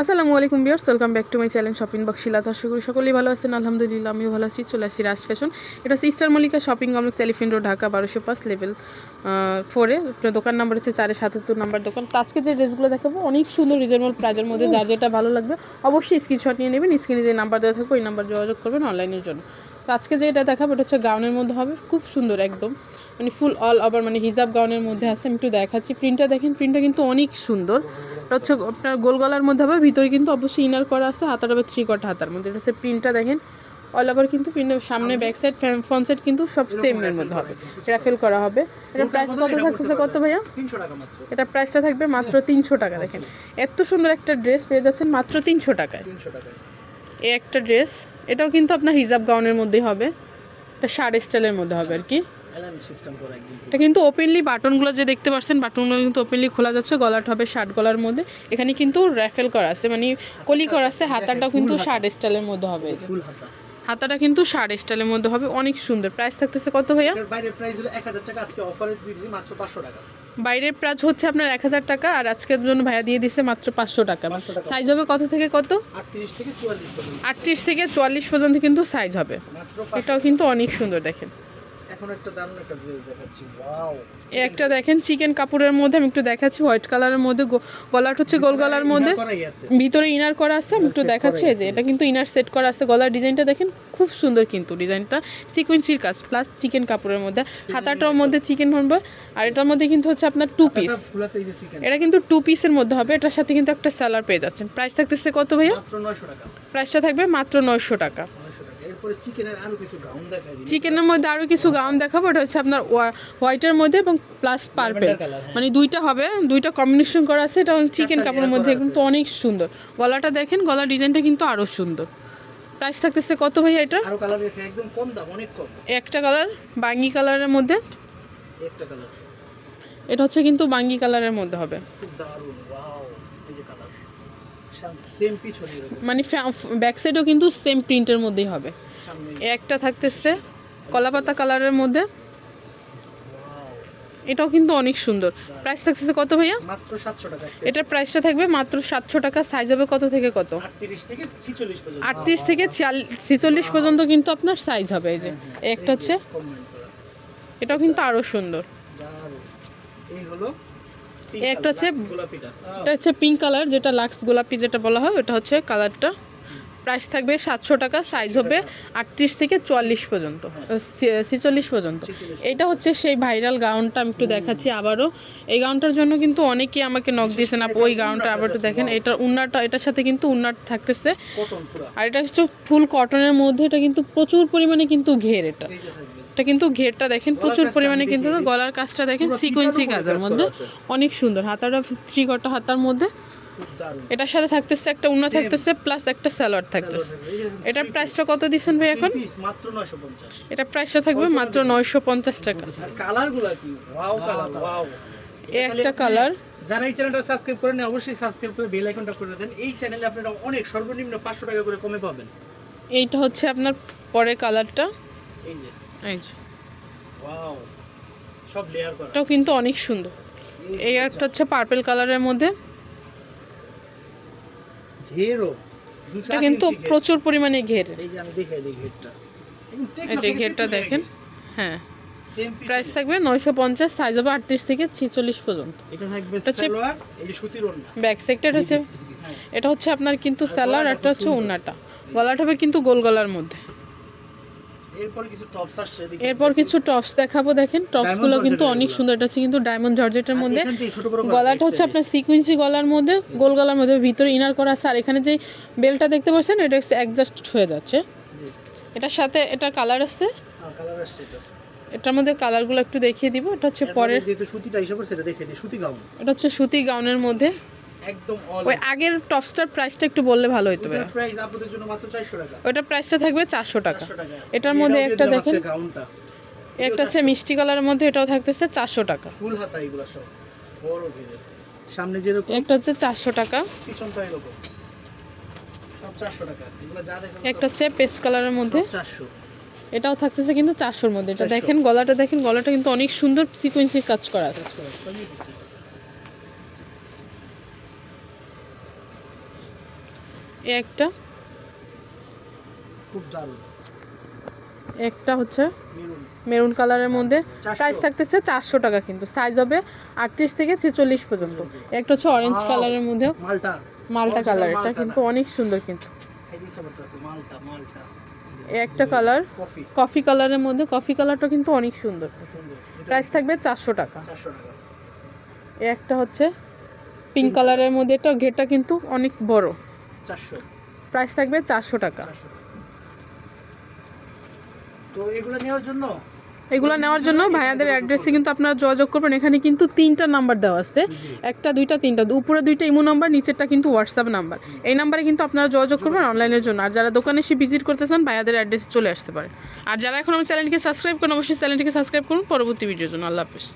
আসসালামু আলাইকুম viewers welcome back to my channel shopping box শিলাত আশা করি সকলেই ভালো আছেন। আলহামদুলিল্লাহ আমিও ভালো আছি। চলে আসি রাজ ফ্যাশন। এটা sister Mallika shopping complex elephant road Dhaka বারোশো পাঁচ লেভেল ফোরে দোকান নাম্বার হচ্ছে চারে সাতাত্তর নাম্বার দোকান। তো আজকে যে ড্রেসগুলো দেখাবো অনেক সুন্দর রিজনেবল প্রাইজের মধ্যে যার যেটা ভালো লাগবে অবশ্যই স্ক্রিনশট নিয়ে নেবেন। স্ক্রিনে যে নাম্বার দেওয়া থাকবে ওই নাম্বার যোগাযোগ করবেন অনলাইনের জন্য। তো আজকে যে এটা দেখাবো এটা হচ্ছে গাউনের মধ্যে হবে। খুব সুন্দর একদম। মানে ফুল অল ওভার মানে হিজাব গাউনের মধ্যে আছে। আমি একটু দেখাচ্ছি। প্রিন্টটা দেখেন প্রিন্টটা কিন্তু অনেক সুন্দর। এটা হচ্ছে আপনার গোল গলার মধ্যে হবে ভিতরে কিন্তু অবশ্যই ইনার করা আছে হাতার হবে থ্রি কট হাতার মধ্যে। এটা হচ্ছে প্রিন্টটা দেখেন। অল ওভার কিন্তু সামনে ব্যাক সাইড ফ্রন্ট সাইড কিন্তু সব সেম এর মধ্যে হবে। র্যাফেল করা হবে। এটা প্রাইস কত থাকতেছে কত ভাইয়া? এটা প্রাইসটা থাকবে মাত্র তিনশো টাকা দেখেন। এত সুন্দর একটা ড্রেস পেয়ে যাচ্ছেন মাত্র তিনশো টাকায়। এই একটা ড্রেস এটাও কিন্তু আপনার হিজাব গাউনের মধ্যেই হবে। এটা শার্ট স্টাইলের মধ্যে হবে আর কি। এটা কিন্তু ওপেনলি বাটনগুলো যে দেখতে পাচ্ছেন বাটনগুলো কিন্তু ওপেনলি খোলা যাচ্ছে গলাটা হবে শার্ট গলার মধ্যে। এখানে কিন্তু র্যাফেল করা আছে মানে কলি করা আছে হাতাটাও কিন্তু শার্ট স্টাইলের মধ্যে হবে। হাতাটা কিন্তু শার্ট স্টাইলের মধ্যে হবে অনেক সুন্দর। প্রাইস থাকতেছে কত ভাইয়া? বাইরের প্রাইস হলো এক হাজার টাকা আজকে অফারে দিয়েছি মাত্র পাঁচশো টাকা। বাইরের প্রাইস হচ্ছে আপনার এক হাজার টাকা আর আজকের জন্য ভাইয়া দিয়ে দিচ্ছে মাত্র পাঁচশো টাকা। 500 টাকা। সাইজ হবে কত থেকে কত? আটত্রিশ থেকে চুয়াল্লিশ পর্যন্ত। কিন্তু সাইজ হবে। এটাও কিন্তু অনেক সুন্দর দেখেন। এখন একটা দারুণ একটা ড্রেস দেখাচ্ছি ওয়াও একটা দেখেন চিকেন কাপড়ের মধ্যে আমি একটু দেখাচ্ছি হোয়াইট কালারের মধ্যে গলাটা হচ্ছে গোল গলার মধ্যে। ভিতরে ইনার করা আছে আমি একটু দেখাচ্ছি এই যে এটা কিন্তু ইনার সেট করা আছে গলার ডিজাইনটা দেখেন খুব সুন্দর কিন্তু ডিজাইনটা। সিকোয়েন্সির কাজ প্লাস চিকেন কাপড়ের মধ্যে। হাতাটার মধ্যে চিকেন হবে আর এটার মধ্যে কিন্তু হচ্ছে আপনার টু পিস এটা কিন্তু টু পিসের মধ্যে হবে এটার সাথে কিন্তু একটা স্যালার পেয়ে যাচ্ছেন। প্রাইস থাকতেছে কত ভাইয়া? মাত্র নয়শো টাকা। প্রাইসটা থাকবে মাত্র নয়শো টাকা। চিকেনের আরও কিছু গাউন দেখাই চিকেনের মধ্যে আরও কিছু গাউন দেখাবো এটা হচ্ছে আপনার হোয়াইটের মধ্যে এবং প্লাস পার্পেল। হ্যাঁ। মানে দুইটা হবে দুইটা কম্বিনেশন করা আছে এটা চিকেন কাপড়ের মধ্যে কিন্তু অনেক সুন্দর। গলাটা দেখেন গলার ডিজাইনটা কিন্তু আরও সুন্দর। প্রাইস থাকতেছে কত ভাইয়া এটা আরও কালার একদম কম দাম অনেক কম। একটা কালার বাঙ্গি কালারের মধ্যে। একটা কালার এটা হচ্ছে কিন্তু বাঙ্গি কালারের মধ্যে হবে। খুব দারুণ ওয়াও এই যে কালার সেম পিছনে মানে ব্যাক সাইডও কিন্তু সেম প্রিন্টের মধ্যেই হবে। একটা থাকতেছে কলাপাতা কালারের মধ্যে। এটাও কিন্তু অনেক সুন্দর। প্রাইস থাকতেছে কত ভাইয়া? মাত্র সাতশো টাকা এটার প্রাইসটা থাকবে মাত্র সাতশো টাকা। সাইজ হবে কত থেকে কত? আটত্রিশ থেকে ছিচল্লিশ পর্যন্ত। কিন্তু আপনার সাইজ হবে এই যে। একটা হচ্ছে। এটাও কিন্তু আরও সুন্দর। এই হলো একটা হচ্ছে এটা হচ্ছে পিঙ্ক কালার যেটা লাক্স গোলাপি যেটা বলা হয় ওটা হচ্ছে কালারটা। প্রাইস থাকবে সাতশো টাকা সাইজ হবে আটত্রিশ থেকে চুয়াল্লিশ পর্যন্ত ছিচল্লিশ পর্যন্ত। এটা হচ্ছে সেই ভাইরাল গাউনটা আমি একটু দেখাচ্ছি আবারও। এই গাউনটার জন্য কিন্তু অনেকেই আমাকে নখ দিয়েছেন আপু ওই গাউনটা আবার একটু দেখেন এটার উন্নারটা এটার সাথে কিন্তু উন্নার থাকতেছে। আর এটা হচ্ছে ফুল কটনের মধ্যে এটা কিন্তু প্রচুর পরিমাণে কিন্তু ঘের এটা। এটা কিন্তু ঘেরটা দেখেন প্রচুর পরিমাণে কিন্তু গলার কাজটা দেখেন সিকোয়েন্সি কাজের মধ্যে। অনেক সুন্দর হাতাটা থ্রি কটা হাতার মধ্যে। এটার সাথে থাকতেছে একটা উন্না থাকতেছে প্লাস একটা স্যালোয়ার থাকতেছে। এটার প্রাইসটা কত দিচ্ছেন ভাই এখন? মাত্র 950 এটার প্রাইসটা থাকবে মাত্র নয়শো পঞ্চাশ টাকা। আর কালারগুলো কি ওয়াও কালার ওয়াও এ একটা কালার যারা এই চ্যানেলটা সাবস্ক্রাইব করেন অবশ্যই সাবস্ক্রাইব করে বেল আইকনটা করে দেন। এই চ্যানেলে আপনারা অনেক সর্বনিম্ন 500 টাকা করে কমে পাবেন। এইটা হচ্ছে আপনার পরের কালারটা এই যে। সব লেয়ার করা। এটাও কিন্তু অনেক সুন্দর। এই একটা হচ্ছে পার্পেল কালারের মধ্যে। এটা কিন্তু প্রচুর পরিমাণে ঘের। এই যে আমি দেখাই দিই ঘেরটা। এই যে ঘেরটা দেখেন। হ্যাঁ। প্রাইস থাকবে নয়শো পঞ্চাশ সাইজ হবে আটত্রিশ থেকে ছিচল্লিশ পর্যন্ত। এটা থাকবে হচ্ছে- সালোয়ার এই যে সুতির ওড়না। ব্যাক সেক্টর হচ্ছে হ্যাঁ। এটা হচ্ছে আপনার কিন্তু স্যালার একটা হচ্ছে উন্নাটা গলাটা হবে কিন্তু গোল গলার মধ্যে। এরপর কিছু টপস দেখাবো দেখেন। টপসগুলো কিন্তু অনেক সুন্দর। এটা হচ্ছে কিন্তু ডায়মন্ড জর্জেটের মধ্যে। গলাটা হচ্ছে আপনার সিকুয়েন্সি গলার মধ্যে গোল গলার মধ্যে ভিতরে ইনার করা আছে। আর এখানে যে বেলটা দেখতে পাচ্ছেন এটা অ্যাডজাস্ট হয়ে যাচ্ছে। এটার সাথে এটা কালার আছে হ্যাঁ আসছে এটার মধ্যে কালারগুলো একটু দেখিয়ে দিব। এটা হচ্ছে পরের সুতিটা হিসাব করে সেটা দেখে দিই সুতি গাউন এটা হচ্ছে সুতি গাউনের মধ্যে। একদম অল ওই আগের টপসটার প্রাইসটা একটু বললে ভালো হতো ভাইয়া। প্রাইস আপনাদের জন্য মাত্র 400 টাকা। ওইটার প্রাইসটা থাকবে চারশো টাকা। 400 টাকা। এটার মধ্যে একটা দেখেন একটা হচ্ছে মিষ্টি কালারের মধ্যে এটাও থাকতেছে চারশো টাকা। ফুল হাতা এগুলো সব। বড় ঘিরে সামনে যেরকম একটা হচ্ছে চারশো টাকা। পিছনটা এরকম। সব 400 টাকা। এগুলো যা দেখেন একটা হচ্ছে পেস্ট কালারের মধ্যে। 400 এটাও থাকতেছে কিন্তু চারশোর মধ্যে। এটা দেখেন গলাটা দেখেন গলাটা কিন্তু অনেক সুন্দর সিকোয়েন্সির কাজ করা আছে। একটা। খুব দারুণ। একটা হচ্ছে মেরুন। কালারের মধ্যে। 400 প্রাইস থাকতেছে চারশো টাকা কিন্তু। সাইজ হবে আটত্রিশ থেকে ছেচল্লিশ পর্যন্ত। একটা হচ্ছে অরেঞ্জ কালারের মধ্যে। মালটা। মালটা কালার। এটা কিন্তু অনেক সুন্দর কিন্তু। একটা কালার। কফি কালারের মধ্যে। কফি কালারটা কিন্তু অনেক সুন্দর। প্রাইস থাকবে চারশো টাকা। এ একটা হচ্ছে পিঙ্ক কালারের মধ্যে। এটা ঘেরটা কিন্তু অনেক বড়। চারশো। প্রাইস থাকবে চারশো টাকা। তো এগুলো নেওয়ার জন্য? এগুলো নেওয়ার জন্য ভাইয়াদের অ্যাড্রেসে কিন্তু আপনারা যোগাযোগ করবেন। এখানে কিন্তু তিনটা নাম্বার দেওয়া আছে। একটা দুইটা তিনটা। উপরে দুইটা ইমো নাম্বার নিচেরটা কিন্তু হোয়াটসঅ্যাপ নাম্বার এই নাম্বারে কিন্তু আপনারা যোগাযোগ করবেন অনলাইনের জন্য। আর যারা দোকানে এসে ভিজিট করতে চান ভাইয়াদের অ্যাড্রেসে চলে আসতে পারে আর যারা এখন আমার চ্যানেলকে সাবস্ক্রাইব করেন অবশ্যই চ্যানেলটিকে সাবস্ক্রাইব করুন। পরবর্তী ভিডিওর জন্য। আল্লাহ হাফিজ।